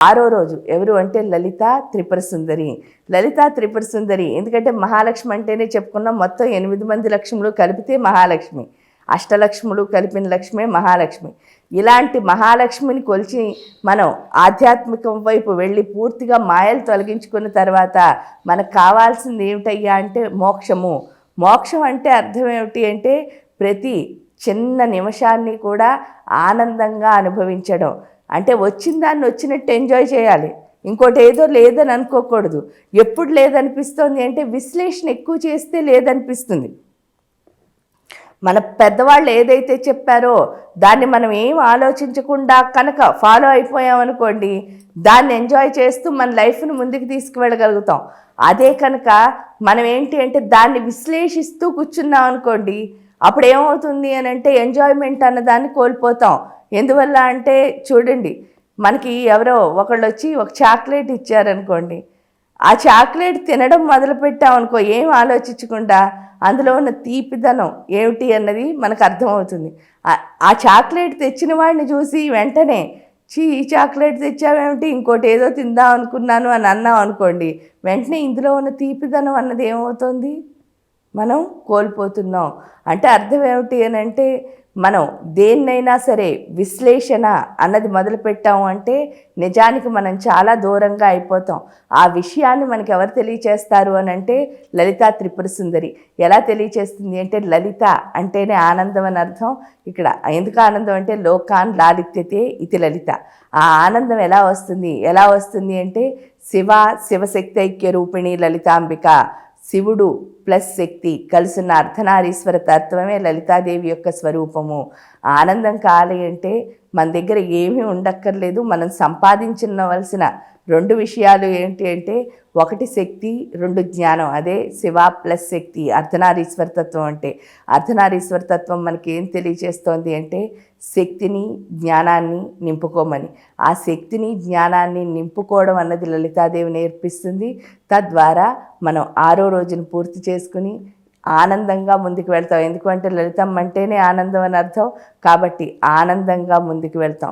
ఆరో రోజు ఎవరు అంటే లలిత త్రిపుర సుందరి. లలిత త్రిపుర సుందరి. ఎందుకంటే మహాలక్ష్మి అంటేనే చెప్పుకున్నాం మొత్తం ఎనిమిది మంది లక్ష్ములు కలిపితే మహాలక్ష్మి. అష్టలక్ష్ములు కలిపిన లక్ష్మే మహాలక్ష్మి. ఇలాంటి మహాలక్ష్మిని కొలిచి మనం ఆధ్యాత్మికం వైపు వెళ్ళి పూర్తిగా మాయలు తొలగించుకున్న తర్వాత మనకు కావాల్సింది ఏమిటయ్యా అంటే మోక్షము. మోక్షం అంటే అర్థం ఏమిటి అంటే ప్రతి చిన్న నిమిషాన్ని కూడా ఆనందంగా అనుభవించడం. అంటే వచ్చిన దాన్ని వచ్చినట్టు ఎంజాయ్ చేయాలి. ఇంకోటి ఏదో లేదని అనుకోకూడదు. ఎప్పుడు లేదనిపిస్తుంది అంటే విశ్లేషణ ఎక్కువ చేస్తే లేదనిపిస్తుంది. మన పెద్దవాళ్ళు ఏదైతే చెప్పారో దాన్ని మనం ఏం ఆలోచించకుండా కనుక ఫాలో అయిపోయామనుకోండి దాన్ని ఎంజాయ్ చేస్తూ మన లైఫ్ను ముందుకు తీసుకువెళ్ళగలుగుతాం. అదే కనుక మనం ఏంటి అంటే దాన్ని విశ్లేషిస్తూ కూర్చున్నాం అనుకోండి అప్పుడు ఏమవుతుంది అని అంటే ఎంజాయ్మెంట్ అన్నదాన్ని కోల్పోతాం. ఎందువల్ల అంటే చూడండి మనకి ఎవరో ఒకళ్ళు వచ్చి ఒక చాక్లెట్ ఇచ్చారనుకోండి ఆ చాక్లెట్ తినడం మొదలుపెట్టామనుకో ఏం ఆలోచించకుండా అందులో ఉన్న తీపిదనం ఏమిటి అన్నది మనకు అర్థమవుతుంది. ఆ- ఆ చాక్లెట్ తెచ్చిన వాడిని చూసి వెంటనే చీ ఈ చాక్లెట్ తెచ్చావేమిటి? ఇంకోటి ఏదో తిందాం అనుకున్నాను అని అన్నాం అనుకోండి వెంటనే ఇందులో ఉన్న తీపిదనం అన్నది ఏమవుతుంది? మనం కోల్పోతున్నాం. అంటే అర్థం ఏమిటి అని అంటే మనం దేన్నైనా సరే విశ్లేషణ అన్నది మొదలుపెట్టాము అంటే నిజానికి మనం చాలా దూరంగా అయిపోతాం. ఆ విషయాన్ని మనకి ఎవరు తెలియచేస్తారు అని అంటే లలిత త్రిపుర సుందరి. ఎలా తెలియచేస్తుంది అంటే లలిత అంటేనే ఆనందం అని అర్థం. ఇక్కడ ఎందుకు ఆనందం అంటే లోకాన్ లాలిత్యతే ఇది లలిత. ఆ ఆనందం ఎలా వస్తుంది? ఎలా వస్తుంది అంటే శివ శివశక్తి ఐక్య రూపిణి లలితాంబిక. శివుడు ప్లస్ శక్తి కలిసిన అర్ధనారీశ్వర తత్వమే లలితాదేవి యొక్క స్వరూపము. ఆనందం కాలి అంటే మన దగ్గర ఏమీ ఉండక్కర్లేదు. మనం సంపాదించవలసిన రెండు విషయాలు ఏంటి అంటే ఒకటి శక్తి రెండు జ్ఞానం. అదే శివ ప్లస్ శక్తి అర్ధనారీశ్వరతత్వం అంటే. అర్ధనారీశ్వరతత్వం మనకి ఏం తెలియజేస్తోంది అంటే శక్తిని జ్ఞానాన్ని నింపుకోమని. ఆ శక్తిని జ్ఞానాన్ని నింపుకోవడం అన్నది లలితాదేవి నేర్పిస్తుంది. తద్వారా మనం ఆరో రోజును పూర్తి చేసుకుని ఆనందంగా ముందుకు వెళ్తాం ఎందుకంటే లలితం అంటేనే ఆనందం అని అర్థం. కాబట్టి ఆనందంగా ముందుకు వెళ్తాం.